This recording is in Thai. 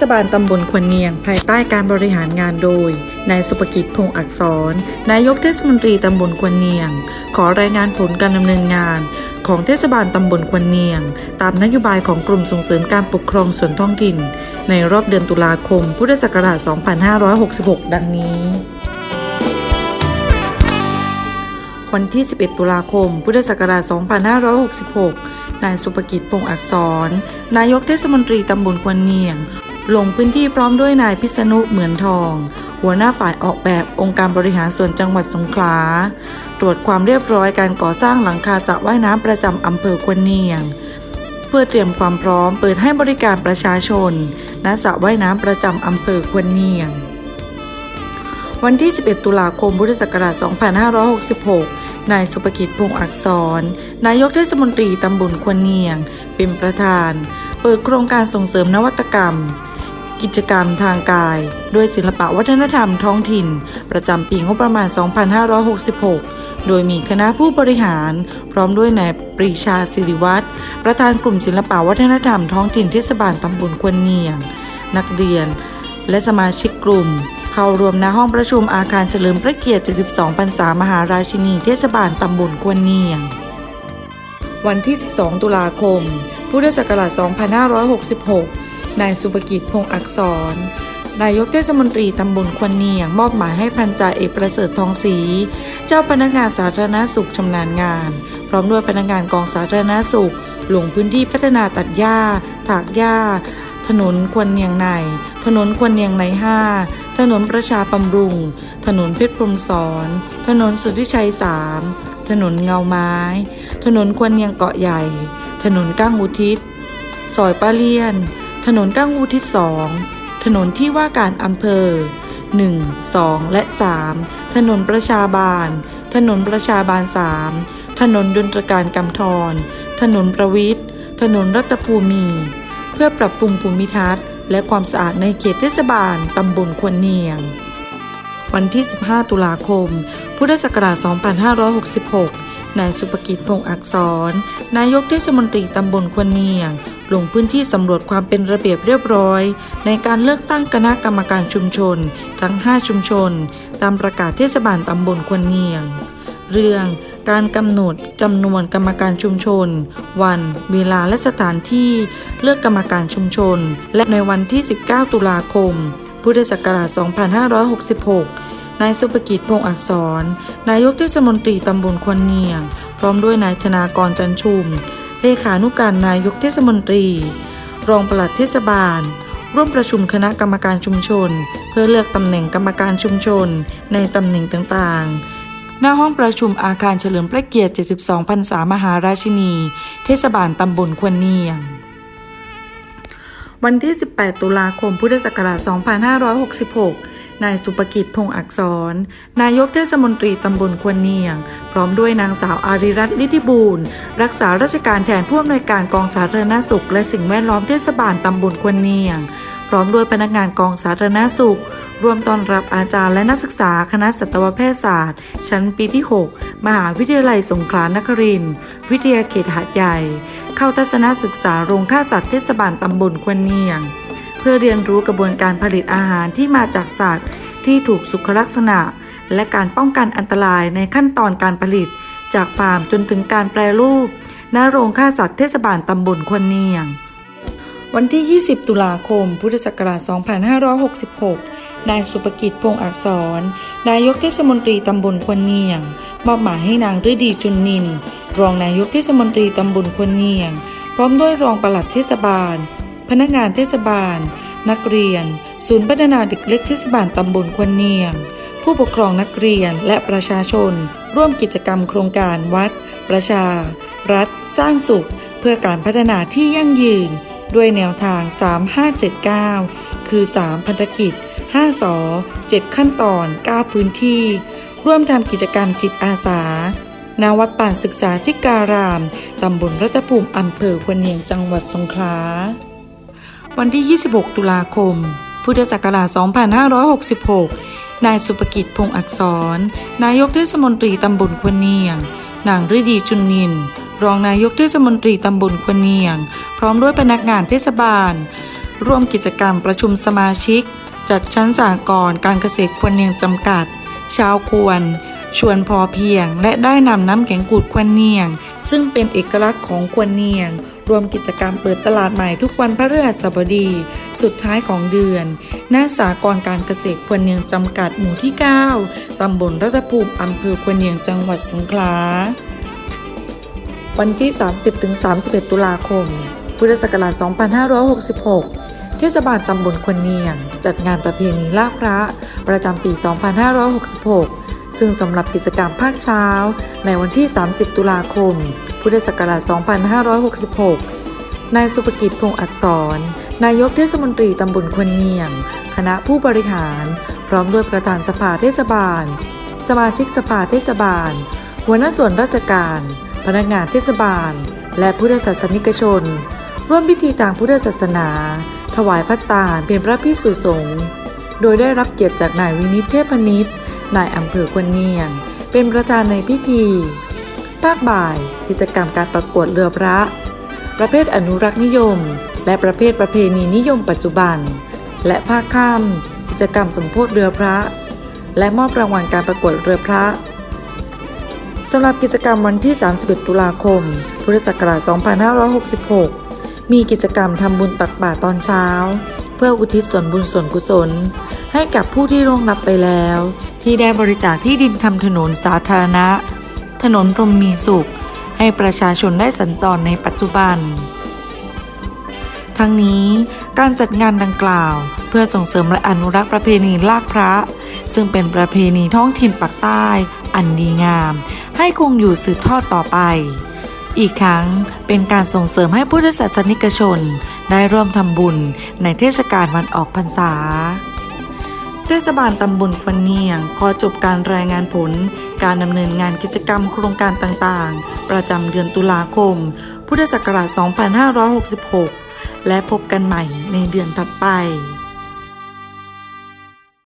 ศบาลตำบลควนเนียง ภายใต้การบริหารงานโดย นายสุภกิจพงอักษร นายกเทศมนตรีตำบลควนเนียง ขอรายงานผลการดำเนินงาน ของเทศบาลตำบลควนเนียง ตามนโยบายของกลุ่มส่งเสริมการปกครองส่วนท้องถิ่น ในรอบเดือนตุลาคม พุทธศักราช 2566 ดังนี้วันที่ 11 ตุลาคม พุทธศักราช 2566 นายสุภกิจ พงอักษร นายกเทศมนตรีตำบลควนเนียง ลงพื้นที่พร้อมด้วยนายพิษณุเหมือนทอง หัวหน้าฝ่ายออกแบบองค์การบริหารส่วนจังหวัดสงขลา ตรวจความเรียบร้อยการก่อสร้างหลังคาสระว่ายน้ำประจำอำเภอควนเนียง เพื่อเตรียมความพร้อมเปิดให้บริการประชาชนณสระว่ายน้ำประจำอำเภอควนเนียง วันที่ 11 ตุลาคมพุทธศักราช 2566นายสุภกิจพงศ์อักษร นายกเทศมนตรีตำบลควนเนียง เป็นประธาน เปิดโครงการส่งเสริมนวัตกรรม กิจกรรมทางกาย ด้วยศิลปะวัฒนธรรมท้องถิ่น ประจำปีงบประมาณ 2566 โดยมีคณะผู้บริหาร พร้อมด้วยนายปรีชาสิริวัตรประธานกลุ่มศิลปะวัฒนธรรมท้องถิ่นเทศบาลตำบลควนเนียง นักเรียน และสมาชิกกลุ่ม เข้าร่วมณห้องประชุมอาคารเฉลิมพระเกียรติ 72 พรรษามหาราชินีเทศบาลตำบลควนเนียง วันที่ 12 ตุลาคม พุทธศักราช 2566 นายสุภกิจพงศ์อักษร นายกเทศมนตรีตำบลควนเนียง มอบหมายให้พันจ่าเอกประเสริฐทองศรีเจ้าพนักงานสาธารณสุขชำนาญงาน พร้อมด้วยพนักงานกองสาธารณสุข ลงพื้นที่พัฒนาตัดหญ้า ถากหญ้า ถนนควนเนียงใน ถนนควนเนียงในห้าถนนประชาบำรุง ถนนเพชรพรมสอน ถนนสุทธิชัยสามถนนเงาไม้ ถนนควนเนียงเกาะใหญ่ ถนนก้างอุทิศ ซอยป้าเลียน ถนนก้างอุทิศสอง ถนนที่ว่าการอำเภอ 1 2 และ 3 ถนนประชาบาล ถนนประชาบาล 3 ถนนดนตรการกำธรถนนประวิทย์ ถนนรัตภูมิเพื่อปรับปรุงภูมิทัศน์ และความสะอาดในเขตเทศบาลตำบลควนเนียง วันที่ 15 ตุลาคม พุทธศักราช 2566 นายสุภกิจพงศ์อักษร นายกเทศมนตรีตำบลควนเนียง ลงพื้นที่สำรวจความเป็นระเบียบเรียบร้อย ในการเลือกตั้งคณะกรรมการชุมชน ทั้ง 5 ชุมชน ตามประกาศเทศบาลตำบลควนเนียง เรื่องการกำหนดจำนวนกรรมการชุมชน วัน เวลาและสถานที่เลือกกรรมการชุมชน และในวันที่ 19 ตุลาคม พุทธศักราช 2566 นายสุภกิจพงศ์อักษร นายกเทศมนตรีตำบลควนเนียง พร้อมด้วยนายธนากรจันชุม เลขานุการนายกเทศมนตรี รองปลัดเทศบาล ร่วมประชุมคณะกรรมการชุมชน เพื่อเลือกตำแหน่งกรรมการชุมชน ในตำแหน่งต่างๆ หน้าห้องประชุมอาคารเฉลิมพระเกียรติ 72พรรษามหาราชินี เทศบาลตำบลควนเนียงวันที่ 18 ตุลาคม พุทธศักราช 2566 นายสุภกิจพงศ์อักษร นายกเทศมนตรีตำบลควนเนียง พร้อมด้วยนางสาวอาริรัตน์ลิธิบูรณ์รักษาราชการแทนผู้อำนวยการกองสาธารณสุข และสิ่งแวดล้อมเทศบาลตำบลควนเนียง พร้อมด้วยพนักงานกองสาธารณสุขร่วมต้อนรับอาจารย์และนักศึกษาคณะสัตวแพทยศาสตร์ ชั้นปีที่ 6 มหาวิทยาลัยสงขลานครินทร์วิทยาเขตหาดใหญ่ เข้าทัศนศึกษาโรงฆ่าสัตว์เทศบาลตำบลควนเนียง เพื่อเรียนรู้กระบวนการผลิตอาหารที่มาจากสัตว์ ที่ถูกสุขลักษณะ และการป้องกันอันตรายในขั้นตอนการผลิต จากฟาร์มจนถึงการแปรรูปณโรงฆ่าสัตว์เทศบาลตำบลควนเนียง วันที่ 20 ตุลาคม พุทธศักราช 2566 นายสุภกิจพงอักษร นายกเทศมนตรีตำบลควนเนียง มอบหมายให้นางฤดีจุนนิน รองนายกเทศมนตรีตำบลควนเนียง พร้อมด้วยรองปลัดเทศบาล พนักงานเทศบาล นักเรียน ศูนย์พัฒนาเด็กเล็กเทศบาลตำบลควนเนียง ผู้ปกครองนักเรียนและประชาชน ร่วมกิจกรรมโครงการวัด ประชา รัฐ สร้างสุข เพื่อการพัฒนาที่ยั่งยืน ด้วยแนวทาง 3579 คือ 3 พันธกิจ 5สอ7ขั้นตอน 9 พื้นที่ ร่วมทำกิจกรรมจิตอาสาณวัดป่าศึกษาธิการาม ตำบลรัตภูมิอำเภอควนเนียงจังหวัดสงขลา วันที่ 26 ตุลาคม พุทธศักราช 2566 นายสุภกิจพงศ์อักษร นายกเทศมนตรีตำบลควนเนียง นางฤดีจุนนิน รองนายกเทศมนตรีตำบลควนเนียง พร้อมด้วยพนักงานเทศบาล ร่วมกิจกรรมประชุมสมาชิกจัดชั้นสากรการเกษตรควรเนียงจำกัด ชาวควร ชวนพอเพียง และได้นำน้ำแกงกูดควรเนียง ซึ่งเป็นเอกลักษณ์ของควรเนียง รวมกิจกรรมเปิดตลาดใหม่ทุกวันพฤหัสบดี สุดท้ายของเดือน หน้าสากรการเกษตรควรเนียงจำกัดหมู่ที่ 9 ตำบลรัตภูมิอำเภอควรเนียงจังหวัดสงขลา วันที่ 30-31 ตุลาคม พุทธศักราช 2566เทศบาลตำบลควรเนียง จัดงานประเพณีลากพระ ประจำปี 2566 ซึ่งสำหรับกิจกรรมภาคเช้า ในวันที่ 30 ตุลาคม พุทธศักราช 2566 นายสุภกิจพงอักษร นายกเทศมนตรีตำบลควรเนียง คณะผู้บริหาร พร้อมด้วยประธานสภาเทศบาล สมาชิกสภาเทศบาล หัวหน้าส่วนราชการ พนักงานเทศบาล และพุทธศาสนิกชน ร่วมพิธีทางพุทธศาสนา ถวายพระตาหารเป็นพระพิสุสงฆ์โดยได้รับเกียรติจากนายวินิตเทพนิต นายอำเภอควนเนียง เป็นประธานในพิธี ภาคบ่ายกิจกรรมการประกวดเรือพระ ประเภทอนุรักษ์นิยม และประเภทประเพณีนิยมปัจจุบัน และภาคค่ำกิจกรรมสมโพธิเรือพระ และมอบรางวัลการประกวดเรือพระสำหรับกิจกรรมวันที่ 31 ตุลาคม พุทธศักราช 2566 มีกิจกรรมทำบุญตักบาตรตอนเช้า เพื่ออุทิศส่วนบุญส่วนกุศล ให้กับผู้ที่ร่วงลับไปแล้ว ที่ได้บริจาคที่ดินทำถนนสาธารณะ ถนนพรมมีสุข ให้ประชาชนได้สัญจรในปัจจุบัน ทั้งนี้การจัดงานดังกล่าว เพื่อส่งเสริมและอนุรักษ์ประเพณีลากพระ ซึ่งเป็นประเพณีท้องถิ่นปากใต้ อันดีงาม ให้คงอยู่สืบทอดต่อไปอีกทั้งเป็นการส่งเสริมให้พุทธศาสนิกชน ได้ร่วมทำบุญในเทศกาลวันออกพรรษา เทศบาลตำบลควนเนียงขอจบการรายงานผล การดำเนินงานกิจกรรมโครงการต่างๆ ประจำเดือนตุลาคม พุทธศักราช 2566 และพบกันใหม่ในเดือนถัดไป